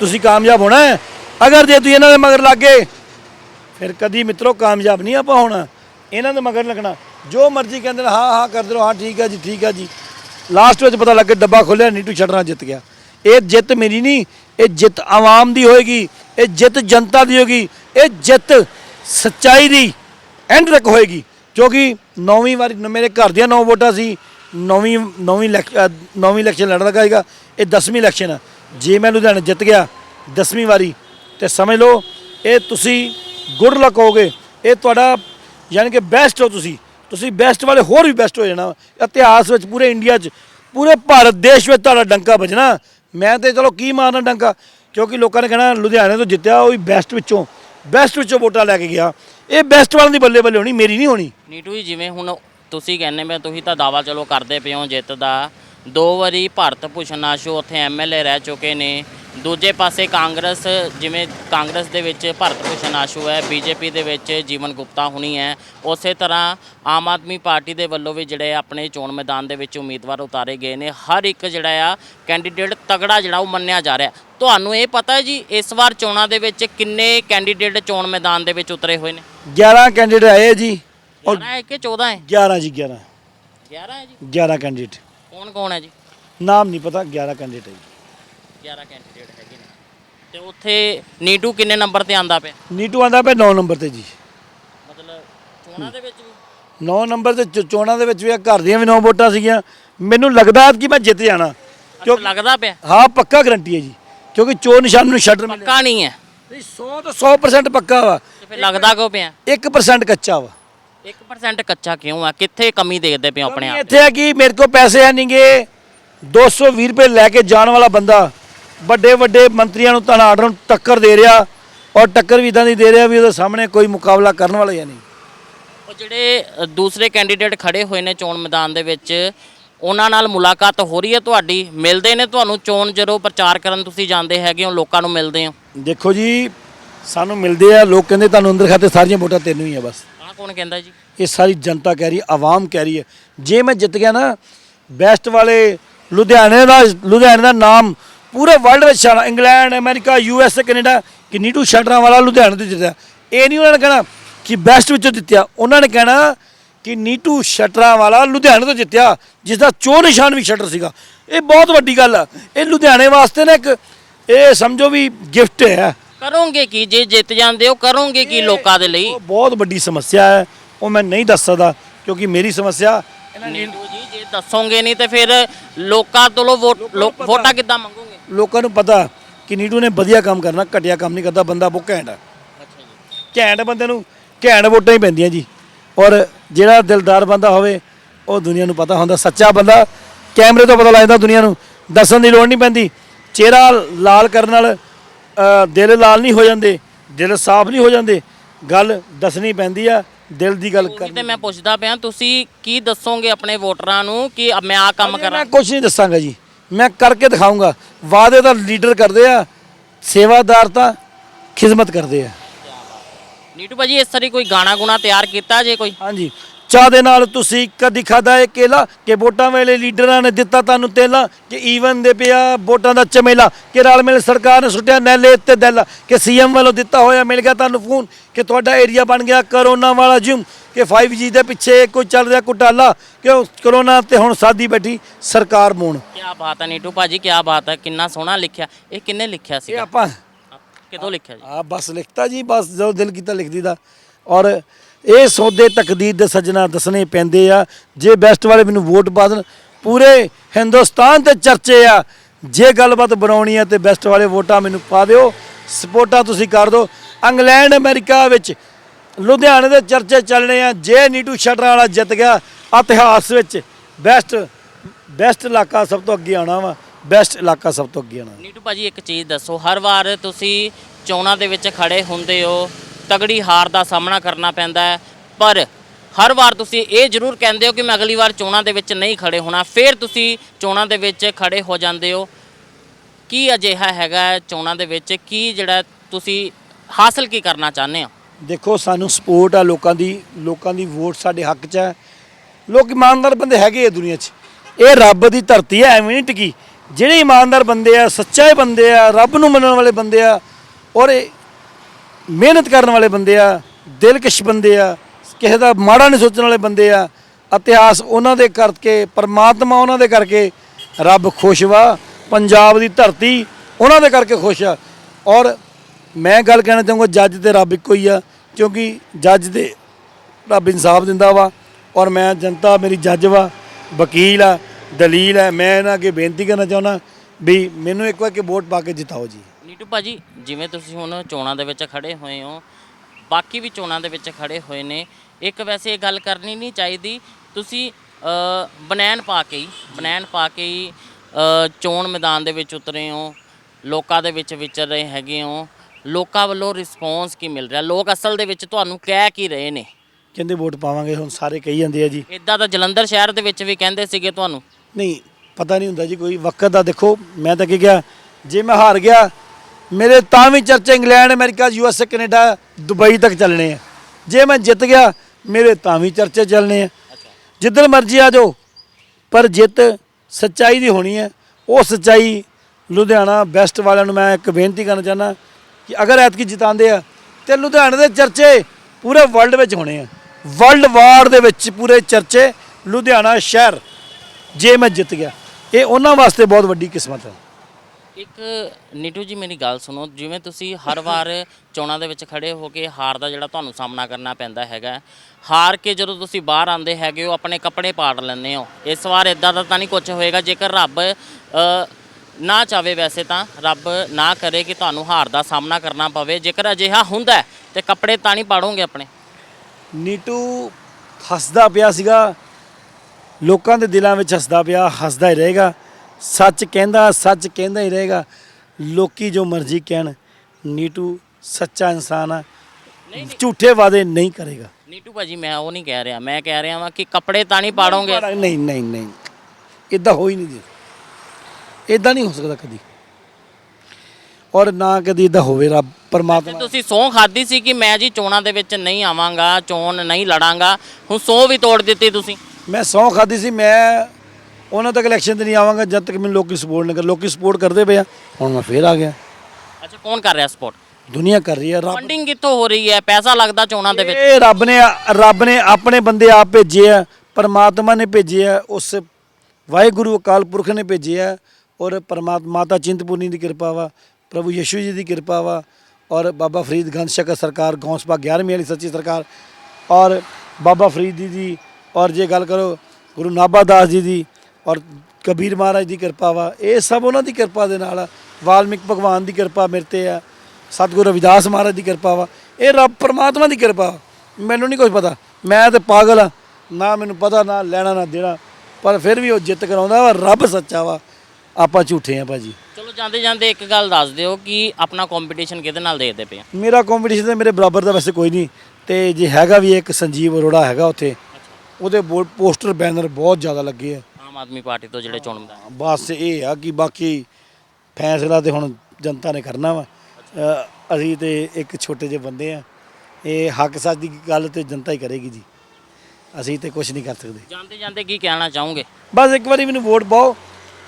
ਤੁਸੀਂ ਕਾਮਯਾਬ ਹੋਣਾ ਹੈ। ਅਗਰ ਜੇ ਤੁਸੀਂ ਇਹਨਾਂ ਦੇ ਮਗਰ ਲੱਗੇ ਫਿਰ ਕਦੀ ਮਿੱਤਰੋ ਕਾਮਯਾਬ ਨਹੀਂ ਆਪਾਂ ਹੋਣਾ। ਇਹਨਾਂ ਦੇ ਮਗਰ ਲੱਗਣਾ। ਜੋ ਮਰਜ਼ੀ ਕਹਿੰਦੇ ਨੇ, ਹਾਂ ਹਾਂ ਕਰਦੇ ਰਹੋ ਹਾਂ, ਠੀਕ ਹੈ ਜੀ, ਠੀਕ ਹੈ ਜੀ। ਲਾਸਟ ਵਿੱਚ ਪਤਾ ਲੱਗੇ, ਡੱਬਾ ਖੋਲਿਆ ਨੀਟੂ ਛੱਡਣਾ ਜਿੱਤ ਗਿਆ। ਇਹ ਜਿੱਤ ਮੇਰੀ ਨਹੀਂ ਇਹ ਜਿੱਤ ਆਵਾਮ ਦੀ ਹੋਏਗੀ, ਇਹ ਜਿੱਤ ਜਨਤਾ ਦੀ ਹੋਏਗੀ, ਇਹ ਜਿੱਤ ਸੱਚਾਈ ਦੀ ਐਂਡ ਤੱਕ ਹੋਏਗੀ। ਕਿਉਂਕਿ ਨੌਵੀਂ ਵਾਰੀ ਮੇਰੇ ਘਰ ਦੀਆਂ ਨੌ ਵੋਟਾਂ ਸੀ, ਨੌਵੀਂ ਨੌਵੀਂ ਇਲੈਕ- ਨੌਵੀਂ ਇਲੈਕਸ਼ਨ ਲੜਦਾ ਹੈਗਾ ਇਹ 10ਵੀਂ ਇਲੈਕਸ਼ਨ ਆ। ਜੇ ਮੈਂ ਲੁਧਿਆਣਾ ਜਿੱਤ ਗਿਆ 10ਵੀਂ ਵਾਰੀ, ਤੇ ਸਮਝ ਲਓ, ਇਹ ਤੁਸੀਂ ਗੁੱਡ ਲੱਕ ਹੋਗੇ ਇਹ ਤੁਹਾਡਾ ਯਾਨੀ ਕਿ ਬੈਸਟ ਹੋ ਤੁਸੀਂ। ਤੁਸੀਂ ਬੈਸਟ ਵਾਲੇ ਹੋਰ ਵੀ ਬੈਸਟ ਹੋ ਜਾਣਾ। ਇਤਿਹਾਸ ਵਿੱਚ ਪੂਰੇ ਇੰਡੀਆ 'ਚ, ਪੂਰੇ ਭਾਰਤ ਦੇਸ਼ ਵਿੱਚ ਤੁਹਾਡਾ ਡੰਕਾ ਵੱਜਣਾ। ਮੈਂ ਤੇ ਚਲੋ ਕੀ ਮਾਰਨਾ ਡੰਗਾ ਕਿਉਂਕਿ ਲੋਕਾਂ ਨੇ ਕਹਿਣਾ ਲੁਧਿਆਣੇ ਤੋਂ ਜਿੱਤਿਆ, ਉਹ ਵੀ ਬੈਸਟ ਵਿੱਚੋਂ ਬੈਸਟ ਵਿੱਚੋਂ ਵੋਟਾਂ ਲੈ ਕੇ ਗਿਆ। ਇਹ ਬੈਸਟ ਵਾਲਿਆਂ ਦੀ ਬੱਲੇ ਬੱਲੇ ਹੋਣੀ, ਮੇਰੀ ਨਹੀਂ ਹੋਣੀ।
ਨੀਟੂ ਜੀ, ਜਿਵੇਂ ਹੁਣ ਤੁਸੀਂ ਕਹਿੰਦੇ ਮੈਂ ਤੁਸੀਂ ਤਾਂ ਦਾਵਾ ਚਲੋ ਕਰਦੇ ਪਏ ਹੋ ਜਿੱਤ ਦਾ ਦੋ ਵਾਰੀ ਭਾਰਤ ਭੂਸ਼ਣ ਆਸ਼ੂ ਉੱਥੇ ਐਮਐਲਏ ਰਹਿ ਚੁੱਕੇ ਨੇ। ਦੂਜੇ ਪਾਸੇ ਕਾਂਗਰਸ ਜਿਵੇਂ ਕਾਂਗਰਸ ਦੇ ਵਿੱਚ ਭਾਰਤ ਭੂਸ਼ਣ ਆਸ਼ੂ ਹੈ ਬੀਜੇਪੀ ਦੇ ਵਿੱਚ ਜੀਵਨ ਗੁਪਤਾ ਹੁਣੀ ਹੈ। ਉਸੇ ਤਰ੍ਹਾਂ ਆਮ ਆਦਮੀ ਪਾਰਟੀ ਦੇ ਵੱਲੋਂ ਵੀ ਜਿਹੜੇ ਆਪਣੇ ਚੋਣ ਮੈਦਾਨ ਦੇ ਵਿੱਚ ਉਮੀਦਵਾਰ ਉਤਾਰੇ ਗਏ ਨੇ। ਹਰ ਇੱਕ ਜਿਹੜਾ ਆ ਕੈਂਡੀਡੇਟ ਤਗੜਾ ਜਿਹੜਾ ਉਹ ਮੰਨਿਆ ਜਾ ਰਿਹਾ। ਤੁਹਾਨੂੰ ਇਹ ਪਤਾ ਹੈ ਜੀ ਇਸ ਵਾਰ ਚੋਣਾਂ ਦੇ ਵਿੱਚ ਕਿੰਨੇ ਕੈਂਡੀਡੇਟ ਚੋਣ ਮੈਦਾਨ ਦੇ ਵਿੱਚ ਉਤਰੇ ਹੋਏ ਨੇ?
11 ਕੈਂਡੀਡੇਟ ਆਏ ਜੀ। ਔਰ
11 ਹੈ ਕਿ 14 ਹੈ?
11 ਜੀ 11
11 ਹੈ ਜੀ।
11 ਕੈਂਡੀਡੇਟ।
ਕੌਣ ਕੌਣ ਹੈ ਜੀ?
ਨਾਮ ਨਹੀਂ ਪਤਾ 11 ਕੈਂਡੀਡੇਟ ਹੈ ਜੀ।
11 ਕੈਂਡੀਡੇਟ ਹੈਗੇ ਨੇ। ਤੇ ਉੱਥੇ ਨੀਟੂ ਕਿੰਨੇ ਨੰਬਰ ਤੇ ਆਂਦਾ ਪਿਆ?
ਨੀਟੂ ਆਂਦਾ ਪਿਆ 9 ਨੰਬਰ ਤੇ ਜੀ।
ਮਤਲਬ ਚੋਣਾਂ ਦੇ ਵਿੱਚ ਵੀ?
9 ਨੰਬਰ ਤੇ ਚ- ਚੋਣਾਂ ਦੇ ਵਿੱਚ ਵੀ ਆ, ਘਰ ਦੀਆਂ ਵੀ 9 ਵੋਟਾਂ ਸੀਗੀਆਂ। ਮੈਨੂੰ ਲੱਗਦਾ ਕਿ ਮੈਂ ਜਿੱਤ ਜਾਣਾ।
ਕਿਉਂ ਲੱਗਦਾ ਪਿਆ?
ਹਾਂ ਪੱਕਾ ਗਰੰਟੀ ਹੈ ਜੀ। ਕਿਉਂਕਿ ਚੋਣ ਨਿਸ਼ਾਨ ਨੂੰ ਸ਼ਟਰ ਮਿਲਿਆ।
ਪੱਕਾ ਨਹੀਂ ਹੈ।
ਨਹੀਂ 100 ਤੋਂ 100% ਪੱਕਾ ਵਾ।
ਤੇ ਫਿਰ ਲੱਗਦਾ ਕਿਉਂ ਪਿਆ?
1% ਕੱਚਾ ਵਾ।
1% ਕੱਚਾ ਕਿਉਂ ਆ? ਕਿੱਥੇ ਕਮੀ ਦੇਖਦੇ ਪਿਓ ਆਪਣੇ
ਕਮੀ
ਆਪ
ਇੱਥੇ ਹੈ ਕਿ ਮੇਰੇ ਕੋਲ ਪੈਸੇ ਹੈ ਨਹੀਂਗੇ 220 ਰੁਪਏ ਲੈ ਕੇ ਜਾਣ ਵਾਲਾ ਬੰਦਾ ਵੱਡੇ ਵੱਡੇ ਮੰਤਰੀਆਂ ਨੂੰ ਧਨਾੜ ਨੂੰ ਟੱਕਰ ਦੇ ਰਿਹਾ ਔਰ ਟੱਕਰ ਵੀ ਇਦਾਂ ਦੀ ਦੇ ਰਿਹਾ ਵੀ ਉਹਦੇ ਸਾਹਮਣੇ ਕੋਈ ਮੁਕਾਬਲਾ ਕਰਨ ਵਾਲਾ ਹੀ ਨਹੀਂ।
ਉਹ ਜਿਹੜੇ ਅ, ਦੂਸਰੇ ਕੈਂਡੀਡੇਟ ਖੜੇ ਹੋਏ ਨੇ ਚੋਣ ਮੈਦਾਨ ਦੇ ਵਿੱਚ ਉਹਨਾਂ ਨਾਲ ਮੁਲਾਕਾਤ ਹੋ ਰਹੀ ਹੈ ਤੁਹਾਡੀ? ਮਿਲਦੇ ਨੇ ਤੁਹਾਨੂੰ ਚੋਣ ਜਦੋਂ ਪ੍ਰਚਾਰ ਕਰਨ ਤੁਸੀਂ ਜਾਂਦੇ ਹੈਗੇ ਹੋ ਲੋਕਾਂ ਨੂੰ ਮਿਲਦੇ ਹੋ?
ਦੇਖੋ ਜੀ ਸਾਨੂੰ ਮਿਲਦੇ ਆ ਲੋਕ ਕਹਿੰਦੇ ਤੁਹਾਨੂੰ ਅੰਦਰ ਖਾਤੇ ਸਾਰੀਆਂ ਵੋਟਾਂ ਤੈਨੂੰ ਹੀ ਆ ਬਸ।
ਕੌਣ ਕਹਿੰਦਾ ਜੀ?
ਇਹ ਸਾਰੀ ਜਨਤਾ ਕਹਿ ਰਹੀ ਹੈ, ਆਵਾਮ ਕਹਿ ਰਹੀ ਹੈ। ਜੇ ਮੈਂ ਜਿੱਤ ਗਿਆ ਨਾ, ਬੈਸਟ ਵਾਲੇ ਲੁਧਿਆਣੇ ਦਾ ਲੁਧਿਆਣੇ ਦਾ ਨਾਮ ਪੂਰੇ ਵਰਲਡ ਵਿੱਚ ਛਾਣਾ, England, America U S Canada ਕਿ ਨੀਟੂ ਸ਼ਟਰਾਂ ਵਾਲਾ ਲੁਧਿਆਣੇ ਤੋਂ ਜਿੱਤਿਆ। ਇਹ ਨਹੀਂ ਉਹਨਾਂ ਨੇ ਕਹਿਣਾ ਕਿ ਬੈਸਟ ਵਿੱਚੋਂ ਜਿੱਤਿਆ। ਉਹਨਾਂ ਨੇ ਕਹਿਣਾ ਕਿ ਨੀਟੂ ਸ਼ਟਰਾਂ ਵਾਲਾ ਲੁਧਿਆਣੇ ਤੋਂ ਜਿੱਤਿਆ ਜਿਸ ਦਾ ਚੋਰ ਨਿਸ਼ਾਨ ਵੀ ਸ਼ਟਰ ਸੀਗਾ। ਇਹ ਬਹੁਤ ਵੱਡੀ ਗੱਲ ਆ। ਇਹ ਲੁਧਿਆਣੇ ਵਾਸਤੇ ਨਾ ਇੱਕ, ਇਹ ਸਮਝੋ ਵੀ ਗਿਫਟ ਹੈ।
ਕਰੋਗੇ ਕੀ? ਜੇ ਜਿੱਤ ਜਾਂਦੇ ਹੋ ਕਰੋਗੇ ਕੀ ਲੋਕਾਂ ਦੇ ਲਈ?
ਉਹ ਬਹੁਤ ਵੱਡੀ ਸਮੱਸਿਆ ਹੈ। ਉਹ ਮੈਂ ਨਹੀਂ ਦੱਸ ਸਕਦਾ ਕਿਉਂਕਿ ਮੇਰੀ ਸਮੱਸਿਆ
ਨੀਟੂ ਜੀ ਜੇ ਦੱਸੋਗੇ ਨਹੀਂ ਤੇ ਫਿਰ ਲੋਕਾਂ ਤੋਂ ਵੋਟ ਕਿੱਦਾਂ ਮੰਗੋਗੇ?
ਲੋਕਾਂ ਨੂੰ ਪਤਾ ਕਿ ਨੀਟੂ ਨੇ ਵਧੀਆ ਕੰਮ ਕਰਨਾ ਘਟਿਆ ਕੰਮ ਨਹੀਂ ਕਰਦਾ ਬੰਦਾ ਬਹੁਤ ਘੈਂਟ ਹੈ
ਅੱਛਾ ਜੀ।
ਘੈਂਟ ਬੰਦੇ ਨੂੰ ਘੈਂਟ ਵੋਟਾਂ ਹੀ ਪੈਂਦੀਆਂ ਜੀ। ਔਰ ਜਿਹੜਾ ਦਿਲਦਾਰ ਬੰਦਾ ਹੋਵੇ ਉਹ ਦੁਨੀਆ ਨੂੰ ਪਤਾ ਹੁੰਦਾ ਸੱਚਾ ਬੰਦਾ ਕੈਮਰੇ ਤੋਂ ਪਤਾ ਲੱਗਦਾ ਦੁਨੀਆ ਨੂੰ। ਦੱਸਣ ਦੀ ਲੋੜ ਨਹੀਂ ਪੈਂਦੀ। ਚਿਹਰਾ ਲਾਲ ਕਰਨ ਨਾਲ ਦਿਲ ਲਾਲ ਨਹੀਂ ਹੋ ਜਾਂਦੇ ਦਿਲ ਸਾਫ਼ ਨਹੀਂ ਹੋ ਜਾਂਦੇ ਗੱਲ ਦੱਸਣੀ ਪੈਂਦੀ ਆ ਦਿਲ ਦੀ ਗੱਲ ਕਰ
ਤੇ ਮੈਂ ਪੁੱਛਦਾ ਪਿਆ ਤੁਸੀਂ ਕੀ ਦੱਸੋਗੇ ਆਪਣੇ ਵੋਟਰਾਂ ਨੂੰ ਕਿ ਮੈਂ ਆ ਕੰਮ ਕਰਾਂ?
ਮੈਂ ਕੁਝ ਨਹੀਂ ਦੱਸਾਂਗਾ ਜੀ। ਮੈਂ ਕਰਕੇ ਦਿਖਾਊਂਗਾ। ਵਾਅਦੇ ਤਾਂ ਲੀਡਰ ਕਰਦੇ ਆ ਸੇਵਾਦਾਰ ਤਾਂ ਖਿਦਮਤ ਕਰਦੇ ਆ।
ਨੀਟੂ ਭਾਜੀ ਇਸ ਤਰ੍ਹਾਂ ਕੋਈ ਗਾਣਾ ਗੁਣਾ ਤਿਆਰ ਕੀਤਾ ਜੇ ਕੋਈ?
ਹਾਂਜੀ। ਚਾਹ ਦੇ ਨਾਲ ਤੁਸੀਂ ਕਦੀ ਖਾਦਾ ਇਹ ਕੇਲਾ ਕਿ ਵੋਟਾਂ ਵੇਲੇ ਲੀਡਰਾਂ ਨੇ ਦਿੱਤਾ ਤੁਹਾਨੂੰ ਤੇਲਾ ਕਿ ਈਵਨ ਦੇ ਪਿਆ ਵੋਟਾਂ ਦਾ ਚਮੇਲਾ ਕਿ ਰਲ ਮਿਲ ਸਰਕਾਰ ਨੇ ਸੁੱਟਿਆ ਨੈਲੇ ਤੇ ਦਿਲ ਕਿ ਸੀਐਮ ਵੱਲੋਂ ਦਿੱਤਾ ਹੋਇਆ ਮਿਲ ਗਿਆ ਤੁਹਾਨੂੰ ਫੋਨ ਕਿ ਤੁਹਾਡਾ ਏਰੀਆ ਬਣ ਗਿਆ ਕਰੋਨਾ ਵਾਲਾ ਜਿਮ ਕਿ 5G ਦੇ ਪਿੱਛੇ ਕੋਈ ਚੱਲ ਰਿਹਾ ਘੁਟਾਲਾ ਕਿਉਂ ਕਰੋਨਾ ਤੇ ਹੁਣ ਸਾਦੀ ਬੈਠੀ ਸਰਕਾਰ ਮੂਣ।
ਕੀ ਬਾਤ ਹੈ ਨੀਟੂ ਭਾਜੀ ਕੀ ਬਾਤ ਹੈ ਕਿੰਨਾ ਸੋਹਣਾ ਲਿਖਿਆ। ਇਹ ਕਿੰਨੇ ਲਿਖਿਆ
ਇਹ
ਸੀ
ਆਪਾਂ
ਕਿਦੋਂ ਲਿਖਿਆ ਜੀ?
ਆ ਬਸ ਲਿਖਤਾ ਜੀ ਬਸ ਜਦੋਂ ਦਿਲ ਕੀਤਾ ਲਿਖ ਦੀਦਾ ਔਰ ਇਹ ਸੌਦੇ ਤਕਦੀਰ ਦੇ ਸੱਜਣਾ ਦੱਸਣੇ ਪੈਂਦੇ ਆ। ਜੇ ਬੈਸਟ ਵਾਲੇ ਮੈਨੂੰ ਵੋਟ ਪਾ ਦੇਣ, ਪੂਰੇ ਹਿੰਦੁਸਤਾਨ ਤੇ ਚਰਚੇ ਆ। ਜੇ ਗੱਲਬਾਤ ਬਣਾਉਣੀ ਹੈ ਤੇ ਬੈਸਟ ਵਾਲੇ ਵੋਟਾਂ ਮੈਨੂੰ ਪਾ ਦਿਓ। ਸਪੋਰਟਾਂ ਤੁਸੀਂ ਕਰ ਦਿਓ। ਇੰਗਲੈਂਡ, ਅਮਰੀਕਾ ਵਿੱਚ ਲੁਧਿਆਣੇ ਦੇ ਚਰਚੇ ਚੱਲਣੇ ਆ। ਜੇ ਨੀਟੂ ਸ਼ਟਰਾਂ ਵਾਲਾ ਜਿੱਤ ਗਿਆ, ਇਤਿਹਾਸ ਵਿੱਚ ਬੈਸਟ ਬੈਸਟ ਇਲਾਕਾ ਸਭ ਤੋਂ ਅੱਗੇ ਆਉਣਾ ਵਾ। ਬੈਸਟ ਇਲਾਕਾ ਸਭ ਤੋਂ ਅੱਗੇ ਆਉਣਾ।
ਨੀਟੂ ਭਾਜੀ, ਇੱਕ ਚੀਜ਼ ਦੱਸੋ। ਹਰ ਵਾਰ ਤੁਸੀਂ ਚੋਣਾਂ ਦੇ ਵਿੱਚ ਖੜੇ ਹੁੰਦੇ ਹੋ। ਤਗੜੀ ਹਾਰ ਦਾ ਸਾਹਮਣਾ ਕਰਨਾ ਪੈਂਦਾ ਹੈ। ਪਰ ਹਰ ਵਾਰ ਤੁਸੀਂ ਇਹ ਜ਼ਰੂਰ ਕਹਿੰਦੇ ਹੋ ਕਿ ਮੈਂ ਅਗਲੀ ਵਾਰ ਚੋਣਾਂ ਦੇ ਵਿੱਚ ਨਹੀਂ ਖੜੇ ਹੋਣਾ। ਫਿਰ ਤੁਸੀਂ ਚੋਣਾਂ ਦੇ ਵਿੱਚ ਖੜੇ ਹੋ ਜਾਂਦੇ ਹੋ। ਕੀ ਅਜਿਹਾ ਹੈਗਾ ਚੋਣਾਂ ਦੇ ਵਿੱਚ? ਕੀ ਜਿਹੜਾ ਤੁਸੀਂ ਹਾਸਲ ਕੀ ਕਰਨਾ ਚਾਹੁੰਦੇ ਹੋ?
ਦੇਖੋ, ਸਾਨੂੰ ਸਪੋਰਟ ਆ ਲੋਕਾਂ ਦੀ। ਲੋਕਾਂ ਦੀ ਵੋਟ ਸਾਡੇ ਹੱਕ 'ਚ ਹੈ। ਲੋਕ ਇਮਾਨਦਾਰ ਬੰਦੇ ਹੈਗੇ ਆ ਦੁਨੀਆ 'ਚ। ਇਹ ਰੱਬ ਦੀ ਧਰਤੀ ਹੈ ਐਵੇਂ ਨਹੀਂ ਟਿਕੀ। ਜਿਹੜੇ ਇਮਾਨਦਾਰ ਬੰਦੇ ਆ, ਸੱਚੇ ਬੰਦੇ ਆ, ਰੱਬ ਨੂੰ ਮੰਨਣ ਵਾਲੇ ਬੰਦੇ ਆ, ਔਰ ਮਿਹਨਤ ਕਰਨ ਵਾਲੇ ਬੰਦੇ ਆ, ਦਿਲਕਸ਼ ਬੰਦੇ ਆ, ਕਿਸੇ ਦਾ ਮਾੜਾ ਨਹੀਂ ਸੋਚਣ ਵਾਲੇ ਬੰਦੇ ਆ, ਇਤਿਹਾਸ ਉਹਨਾਂ ਦੇ ਕਰਕੇ, ਪਰਮਾਤਮਾ ਉਹਨਾਂ ਦੇ ਕਰਕੇ ਰੱਬ ਖੁਸ਼ ਵਾ, ਪੰਜਾਬ ਦੀ ਧਰਤੀ ਉਹਨਾਂ ਦੇ ਕਰਕੇ ਖੁਸ਼ ਆ। ਔਰ ਮੈਂ ਗੱਲ ਕਹਿਣਾ ਚਾਹੂੰਗਾ, ਜੱਜ ਤੇ ਰੱਬ ਇੱਕੋ ਹੀ ਆ, ਕਿਉਂਕਿ ਜੱਜ ਦੇ ਰੱਬ ਇਨਸਾਫ ਦਿੰਦਾ ਵਾ, ਔਰ ਮੈਂ ਜਨਤਾ ਮੇਰੀ ਜੱਜ ਵਾ, ਵਕੀਲ ਆ, ਦਲੀਲ ਹੈ ਮੈਂ ਇਹਨਾਂ ਅੱਗੇ ਬੇਨਤੀ ਕਰਨਾ ਚਾਹੁੰਦਾ ਵੀ ਮੈਨੂੰ ਇੱਕ ਵਾਰ ਕੇ ਵੋਟ ਪਾ ਕੇ ਜਿਤਾਓ ਜੀ।
ਨੀਟੂ ਭਾਜੀ ਜਿਵੇਂ ਤੁਸੀਂ ਹੁਣ ਚੋਣਾਂ ਦੇ ਵਿੱਚ ਖੜੇ ਹੋਏ ਹੋ ਬਾਕੀ ਵੀ ਚੋਣਾਂ ਦੇ ਵਿੱਚ ਖੜੇ ਹੋਏ ਨੇ ਇੱਕ ਵੈਸੇ ਇਹ ਗੱਲ ਕਰਨੀ ਨਹੀਂ ਚਾਹੀਦੀ ਤੁਸੀਂ ਬਨੈਣ ਪਾ ਕੇ ਹੀ ਬਨੈਣ ਪਾ ਕੇ ਹੀ ਚੋਣ ਮੈਦਾਨ ਦੇ ਵਿੱਚ ਉਤਰੇ ਹੋ ਲੋਕਾਂ ਦੇ ਵਿੱਚ ਵਿਚਰ ਰਹੇ ਹੈਗੇ ਹੋ ਲੋਕਾਂ ਵੱਲੋਂ ਰਿਸਪੌਂਸ ਕੀ ਮਿਲ ਰਿਹਾ? ਲੋਕ ਅਸਲ ਦੇ ਵਿੱਚ ਤੁਹਾਨੂੰ ਕਹਿ ਕੀ ਰਹੇ ਨੇ?
ਕਹਿੰਦੇ ਵੋਟ ਪਾਵਾਂਗੇ ਹੁਣ ਸਾਰੇ ਕਹੀ ਜਾਂਦੇ ਆ ਜੀ।
ਇਦਾਂ ਤਾਂ ਜਲੰਧਰ ਸ਼ਹਿਰ ਦੇ ਵਿੱਚ ਵੀ ਕਹਿੰਦੇ ਸੀਗੇ ਤੁਹਾਨੂੰ?
ਨਹੀਂ ਪਤਾ ਨਹੀਂ ਹੁੰਦਾ ਜੀ ਕੋਈ ਵਕਤ ਦਾ ਦੇਖੋ ਮੈਂ ਤਾਂ ਕੀ ਕਿਹਾ ਜੇ ਮੈਂ ਹਾਰ ਗਿਆ ਮੇਰੇ ਤਾਂ ਵੀ ਚਰਚੇ England America USA Canada Dubai ਤੱਕ ਚੱਲਣੇ ਆ। ਜੇ ਮੈਂ ਜਿੱਤ ਗਿਆ ਮੇਰੇ ਤਾਂ ਵੀ ਚਰਚੇ ਚੱਲਣੇ ਆ। ਜਿੱਧਰ ਮਰਜ਼ੀ ਆ ਜਾਓ ਪਰ ਜਿੱਤ ਸੱਚਾਈ ਦੀ ਹੋਣੀ ਹੈ ਉਹ ਸੱਚਾਈ ਲੁਧਿਆਣਾ ਬੈਸਟ ਵਾਲਿਆਂ ਨੂੰ ਮੈਂ ਇੱਕ ਬੇਨਤੀ ਕਰਨਾ ਚਾਹੁੰਦਾ ਕਿ ਅਗਰ ਐਤਕੀ ਜਿਤਾਉਂਦੇ ਆ ਤੇ ਲੁਧਿਆਣੇ ਦੇ ਚਰਚੇ ਪੂਰੇ ਵਰਲਡ ਵਿੱਚ ਹੋਣੇ ਆ। ਵਰਲਡ ਵਾਰ ਦੇ ਵਿੱਚ ਪੂਰੇ ਚਰਚੇ ਲੁਧਿਆਣਾ ਸ਼ਹਿਰ ਜੇ ਮੈਂ ਜਿੱਤ ਗਿਆ। ਇਹ ਉਹਨਾਂ ਵਾਸਤੇ ਬਹੁਤ ਵੱਡੀ ਕਿਸਮਤ ਹੈ।
ਇੱਕ ਨੀਟੂ ਜੀ ਮੇਰੀ ਗੱਲ ਸੁਣੋ ਜਿਵੇਂ ਤੁਸੀਂ ਹਰ ਵਾਰ ਚੋਣਾਂ ਦੇ ਵਿੱਚ ਖੜੇ ਹੋ ਕੇ ਹਾਰ ਦਾ ਜਿਹੜਾ ਤੁਹਾਨੂੰ ਸਾਹਮਣਾ ਕਰਨਾ ਪੈਂਦਾ ਹੈਗਾ ਹਾਰ ਕੇ ਜਦੋਂ ਤੁਸੀਂ ਬਾਹਰ ਆਉਂਦੇ ਹੈਗੇ ਹੋ ਆਪਣੇ ਕੱਪੜੇ ਪਾੜ ਲੈਂਦੇ ਹੋ ਇਸ ਵਾਰ ਇਦਾਂ ਦਾ ਤਾਂ ਨਹੀਂ ਕੁਝ ਹੋਏਗਾ ਜੇਕਰ ਰੱਬ ਨਾ ਚਾਵੇ ਵੈਸੇ ਤਾਂ ਰੱਬ ਨਾ ਕਰੇ ਕਿ ਤੁਹਾਨੂੰ ਹਾਰ ਦਾ ਸਾਹਮਣਾ ਕਰਨਾ ਪਵੇ ਜੇਕਰ ਅਜਿਹਾ ਹੁੰਦਾ ਹੈ, ਤੇ ਕੱਪੜੇ ਤਾਂ ਨਹੀਂ ਪਾੜੋਗੇ ਆਪਣੇ?
ਨੀਟੂ ਹੱਸਦਾ ਪਿਆ ਸੀਗਾ ਲੋਕਾਂ ਦੇ ਦਿਲਾਂ ਵਿੱਚ ਹੱਸਦਾ ਪਿਆ ਹੱਸਦਾ ਹੀ ਰਹੇਗਾ। ਸੱਚ ਕਹਿੰਦਾ ਸੱਚ ਕਹਿੰਦਾ ਹੀ ਰਹੇਗਾ। ਲੋਕੀ ਜੋ ਮਰਜ਼ੀ ਕਹਿਣ ਨੀਟੂ ਸੱਚਾ ਇਨਸਾਨ ਆ।
ਨਹੀਂ
ਝੂਠੇ ਵਾਅਦੇ ਨਹੀਂ ਕਰੇਗਾ।
ਨੀਟੂ ਭਾਜੀ ਮੈਂ ਉਹ ਨਹੀਂ ਕਹਿ ਰਿਹਾ। ਮੈਂ ਕਹਿ ਰਿਹਾ ਵਾਂ ਕਿ ਕੱਪੜੇ ਤਾਂ ਨਹੀਂ ਪਾੜੋਗੇ।
ਨਹੀਂ ਨਹੀਂ ਨਹੀਂ ਇਦਾਂ ਹੋ ਹੀ ਨਹੀਂ ਜੀ। ਇਦਾਂ ਨਹੀਂ ਹੋ ਸਕਦਾ ਕਦੀ। ਔਰ ਨਾ ਕਦੀ ਇਦਾਂ ਹੋਵੇ ਰੱਬ
ਤੇ
ਪਰਮਾਤਮਾ
ਤੁਸੀਂ ਸਹੁੰ ਖਾਦੀ ਸੀ ਕਿ ਮੈਂ ਜੀ ਚੋਣਾਂ ਦੇ ਵਿੱਚ ਨਹੀਂ ਆਵਾਂਗਾ ਚੋਣ ਨਹੀਂ ਲੜਾਂਗਾ? ਹੁਣ ਸਹੁੰ ਵੀ ਤੋੜ ਦਿੱਤੀ ਤੁਸੀਂ।
ਮੈਂ ਸਹੁੰ ਖਾਦੀ ਸੀ ਮੈਂ ਉਹਨਾਂ ਤੱਕ ਇਲੈਕਸ਼ਨ ਤੇ ਨਹੀਂ ਆਵਾਂਗਾ ਜਦ ਤੱਕ ਮੈਨੂੰ ਲੋਕੀ ਸਪੋਰਟ ਨਹੀਂ ਕਰ ਲੋਕੀ ਸਪੋਰਟ ਕਰਦੇ ਪਏ ਆ ਹੁਣ ਮੈਂ ਫੇਰ ਆ ਗਿਆ।
ਅੱਛਾ ਕੌਣ ਕਰ ਰਿਹਾ ਸਪੋਰਟ
ਦੁਨੀਆ ਕਰ ਰਹੀ ਹੈ ਰੱਬ
ਫੰਡਿੰਗ ਕਿੱਥੋਂ ਹੋ ਰਹੀ ਹੈ? ਪੈਸਾ ਲੱਗਦਾ ਚੋਣਾਂ ਦੇ ਵਿੱਚ?
ਇਹ ਰੱਬ ਨੇ ਰੱਬ ਨੇ ਆਪਣੇ ਬੰਦੇ ਆਪ ਭੇਜੇ ਆ ਪਰਮਾਤਮਾ ਨੇ ਭੇਜੇ ਆ ਉਸ ਵਾਹਿਗੁਰੂ ਅਕਾਲ ਪੁਰਖ ਨੇ ਭੇਜੇ ਆ ਔਰ ਪਰਮਾਤਮਾ ਮਾਤਾ ਚਿੰਤਪੁਰਨੀ ਦੀ ਕਿਰਪਾ ਵਾ ਪ੍ਰਭੂ ਯਿਸੂ ਜੀ ਦੀ ਕਿਰਪਾ ਵਾ ਔਰ ਬਾਬਾ ਫਰੀਦ ਗੰਜ ਸ਼ਕਰ ਸਰਕਾਰ ਗੌਂਸਪਾ 11ਵੀਂ ਵਾਲੀ ਸੱਚੀ ਸਰਕਾਰ ਔਰ ਬਾਬਾ ਫਰੀਦ ਜੀ ਦੀ ਔਰ ਜੇ ਗੱਲ ਕਰੋ ਗੁਰੂ ਨਾਭਾ ਦਾਸ ਜੀ ਦੀ ਔਰ ਕਬੀਰ ਮਹਾਰਾਜ ਦੀ ਕਿਰਪਾ ਵਾ। ਇਹ ਸਭ ਉਹਨਾਂ ਦੀ ਕਿਰਪਾ ਦੇ ਨਾਲ ਆ। ਵਾਲਮੀਕ ਭਗਵਾਨ ਦੀ ਕਿਰਪਾ ਮੇਰੇ ਤੇ ਆ। ਸਤਿਗੁਰੂ ਰਵਿਦਾਸ ਮਹਾਰਾਜ ਦੀ ਕਿਰਪਾ ਵਾ। ਇਹ ਰੱਬ ਪਰਮਾਤਮਾ ਦੀ ਕਿਰਪਾ। ਮੈਨੂੰ ਨਹੀਂ ਕੁਝ ਪਤਾ। ਮੈਂ ਤੇ ਪਾਗਲ ਆ। ਨਾ ਮੈਨੂੰ ਪਤਾ ਨਾ ਲੈਣਾ ਨਾ ਦੇਣਾ। ਪਰ ਫਿਰ ਵੀ ਉਹ ਜਿੱਤ ਕਰਾਉਂਦਾ ਵਾ। ਰੱਬ ਸੱਚਾ ਵਾ। ਆਪਾਂ ਝੂਠੇ ਆ ਭਾਜੀ।
ਚਲੋ ਜਾਂਦੇ ਜਾਂਦੇ ਇੱਕ ਗੱਲ ਦੱਸ ਦਿਓ ਕਿ ਆਪਣਾ ਕੰਪੀਟੀਸ਼ਨ ਕਿਹਦੇ ਨਾਲ ਦੇਖਦੇ ਪਏ ਆ?
ਮੇਰਾ ਕੰਪੀਟੀਸ਼ਨ ਤੇ ਮੇਰੇ ਬਰਾਬਰ ਦਾ ਵੈਸੇ ਕੋਈ ਨਹੀਂ ਤੇ ਜੇ ਹੈਗਾ ਵੀ ਇੱਕ ਸੰਜੀਵ ਅਰੋੜਾ ਹੈਗਾ ਉੱਥੇ ਉਹਦੇ ਬੋਰਡ ਪੋਸਟਰ ਬੈਨਰ ਬਹੁਤ ਜ਼ਿਆਦਾ ਲੱਗੇ ਆ।
ਆਮ ਆਦਮੀ ਪਾਰਟੀ ਤੋਂ ਜਿਹੜੇ ਚੋਣ ਮੈਦਾਨ
ਬਸ ਇਹ ਆ ਕਿ ਬਾਕੀ ਫੈਸਲਾ ਤੇ ਹੁਣ ਜਨਤਾ ਨੇ ਕਰਨਾ ਵਾ। ਅ, ਅਸੀਂ ਤੇ ਇੱਕ ਛੋਟੇ ਜਿਹੇ ਬੰਦੇ ਆ। ਇਹ ਹੱਕ ਸੱਚ ਦੀ ਗੱਲ ਤੇ ਜਨਤਾ ਹੀ ਕਰੇਗੀ ਜੀ। ਅਸੀਂ ਤੇ ਕੁਝ ਨਹੀਂ ਕਰ ਸਕਦੇ।
ਜਾਂਦੇ ਜਾਂਦੇ ਕੀ ਕਹਿਣਾ ਚਾਹੋਗੇ?
ਬਸ ਇੱਕ ਵਾਰੀ ਮੈਨੂੰ ਵੋਟ ਪਾਓ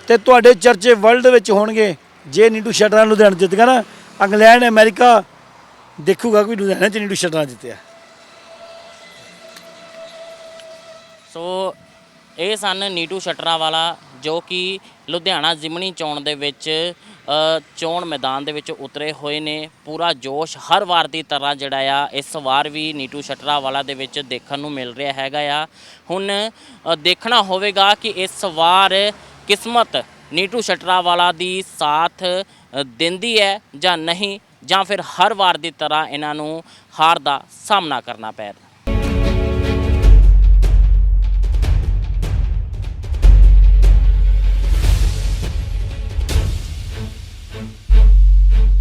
ਤੇ ਤੁਹਾਡੇ ਚਰਚੇ ਵਰਲਡ ਵਿੱਚ ਹੋਣਗੇ। ਜੇ ਨੀਟੂ ਸ਼ਟਰਾਂ ਲੁਧਿਆਣਾ ਜਿੱਤ ਗਿਆ ਨਾ ਇੰਗਲੈਂਡ ਅਮਰੀਕਾ ਦੇਖੂਗਾ ਕਿ ਲੁਧਿਆਣਾ ਚ ਨੀਟੂ ਸ਼ਟਰਾਂ ਜਿੱਤਿਆ।
ਸੋ ਇਹ ਸਨ ਨੀਟੂ ਸ਼ਟਰਾ ਵਾਲਾ, ਜੋ ਕਿ ਲੁਧਿਆਣਾ ਜ਼ਿਮਣੀ ਚੋਣ ਦੇ ਵਿੱਚ ਚੋਣ ਮੈਦਾਨ ਦੇ ਵਿੱਚ ਉਤਰੇ ਹੋਏ ਨੇ। ਪੂਰਾ ਜੋਸ਼ ਹਰ ਵਾਰ ਦੀ ਤਰ੍ਹਾਂ ਜਿਹੜਾ ਆ, ਇਸ ਵਾਰ ਵੀ ਨੀਟੂ ਸ਼ਟਰਾ ਵਾਲਾ ਦੇ ਵਿੱਚ ਦੇਖਣ ਨੂੰ ਮਿਲ ਰਿਹਾ ਹੈਗਾ ਆ। ਹੁਣ ਦੇਖਣਾ ਹੋਵੇਗਾ ਕਿ ਇਸ ਵਾਰ ਕਿਸਮਤ ਨੀਟੂ ਸ਼ਟਰਾ ਵਾਲਾ ਦੀ ਸਾਥ ਦਿੰਦੀ ਹੈ ਜਾਂ ਨਹੀਂ, ਜਾਂ ਫਿਰ ਹਰ ਵਾਰ ਦੀ ਤਰ੍ਹਾਂ ਇਹਨਾਂ ਨੂੰ ਹਾਰ ਦਾ ਸਾਹਮਣਾ ਕਰਨਾ ਪੈ ਰਿਹਾ